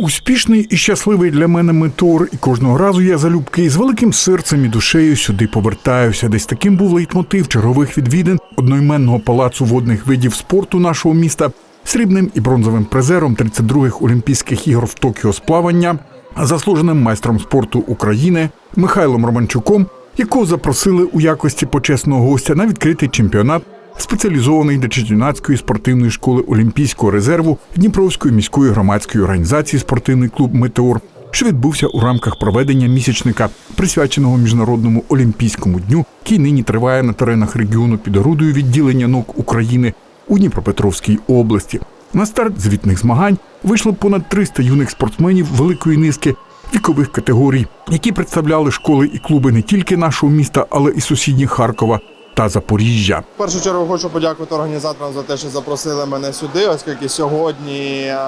Успішний і щасливий для мене метор, і кожного разу я залюбки з великим серцем і душею сюди повертаюся. Десь таким був лейтмотив чергових відвідин одноіменного палацу водних видів спорту нашого міста, срібним і бронзовим призером 32-х Олімпійських ігор в Токіо з плавання, заслуженим майстром спорту України Михайлом Романчуком, якого запросили у якості почесного гостя на відкритий чемпіонат спеціалізований дитячо-юнацької спортивної школи Олімпійського резерву Дніпровської міської громадської організації спортивний клуб Метеор, що відбувся у рамках проведення місячника, присвяченого міжнародному олімпійському дню, який нині триває на теренах регіону під орудою відділення наук України у Дніпропетровській області. На старт звітних змагань вийшло понад 300 юних спортсменів великої низки вікових категорій, які представляли школи і клуби не тільки нашого міста, але і сусідніх Харкова та Запоріжжя. В першу чергу хочу подякувати організаторам за те, що запросили мене сюди, оскільки сьогодні е,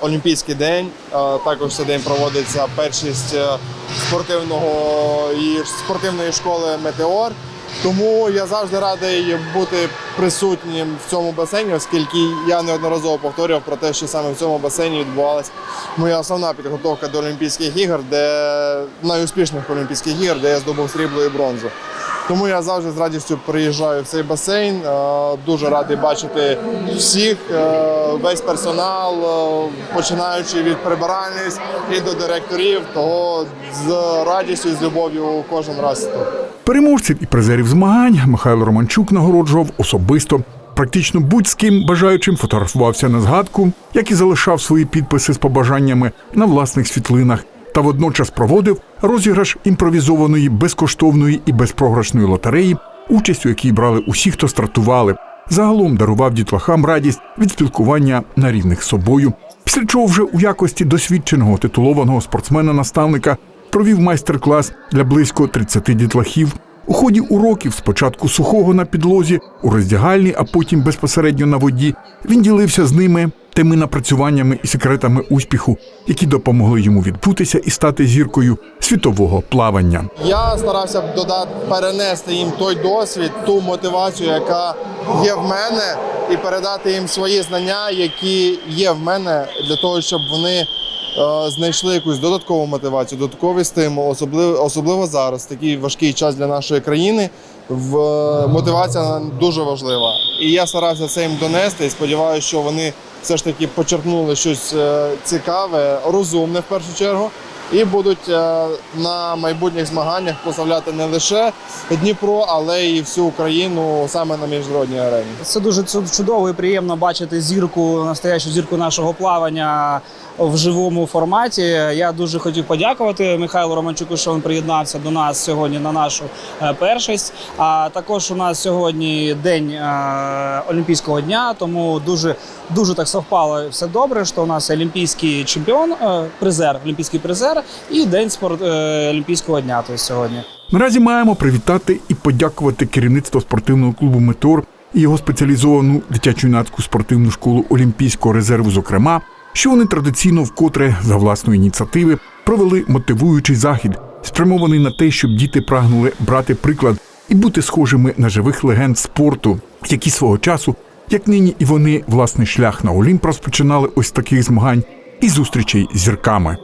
Олімпійський день. е, Також цей день проводиться першість е, спортивного і спортивної школи Метеор. Тому я завжди радий бути присутнім в цьому басейні, оскільки я неодноразово повторював про те, що саме в цьому басейні відбувалася моя основна підготовка до Олімпійських ігор, де найуспішніших Олімпійських ігор, де я здобув срібло і бронзу. Тому я завжди з радістю приїжджаю в цей басейн. Е, Дуже радий бачити всіх, е, весь персонал, е, починаючи від прибиральниць і до директорів. Того з радістю і з любов'ю кожен раз. Переможців і призерів змагань Михайло Романчук нагороджував особисто. Практично будь з ким бажаючим фотографувався на згадку, як і залишав свої підписи з побажаннями на власних світлинах, та водночас проводив розіграш імпровізованої безкоштовної і безпрограшної лотереї, участь у якій брали усі, хто стартували. Загалом дарував дітлахам радість від спілкування на рівних з собою. Після чого вже у якості досвідченого титулованого спортсмена-наставника провів майстер-клас для близько 30 дітлахів. У ході уроків спочатку сухого на підлозі, у роздягальні, а потім безпосередньо на воді, він ділився з ними тими напрацюваннями і секретами успіху, які допомогли йому відбутися і стати зіркою світового плавання. Я старався додати перенести їм той досвід, ту мотивацію, яка є в мене, і передати їм свої знання, які є в мене, для того, щоб вони е, знайшли якусь додаткову мотивацію, додатковий стимул, особливо, особливо зараз, такий важкий час для нашої країни. В е, мотивація дуже важлива. І я старався це їм донести. І сподіваюся, що вони все ж таки почерпнули щось е, цікаве, розумне в першу чергу і будуть е, на майбутніх змаганнях прославляти не лише Дніпро, але і всю Україну саме на міжнародній арені. Це дуже чу- чудово і приємно бачити зірку, настоящу зірку нашого плавання в живому форматі. Я дуже хотів подякувати Михайлу Романчуку, що він приєднався до нас сьогодні на нашу е, першість. А також у нас сьогодні день е, Олімпійського дня, тому дуже дуже так совпало все добре. Що у нас олімпійський чемпіон, призер, олімпійський призер і день спорт е, Олімпійського дня. Тобто сьогодні. Наразі маємо привітати і подякувати керівництво спортивного клубу Метеор і його спеціалізовану дитячо-юнацьку спортивну школу Олімпійського резерву, зокрема, що вони традиційно вкотре за власної ініціативи провели мотивуючий захід, спрямований на те, щоб діти прагнули брати приклад і бути схожими на живих легенд спорту, які свого часу, як нині і вони, власний шлях на Олімп розпочинали ось таких змагань і зустрічей з зірками.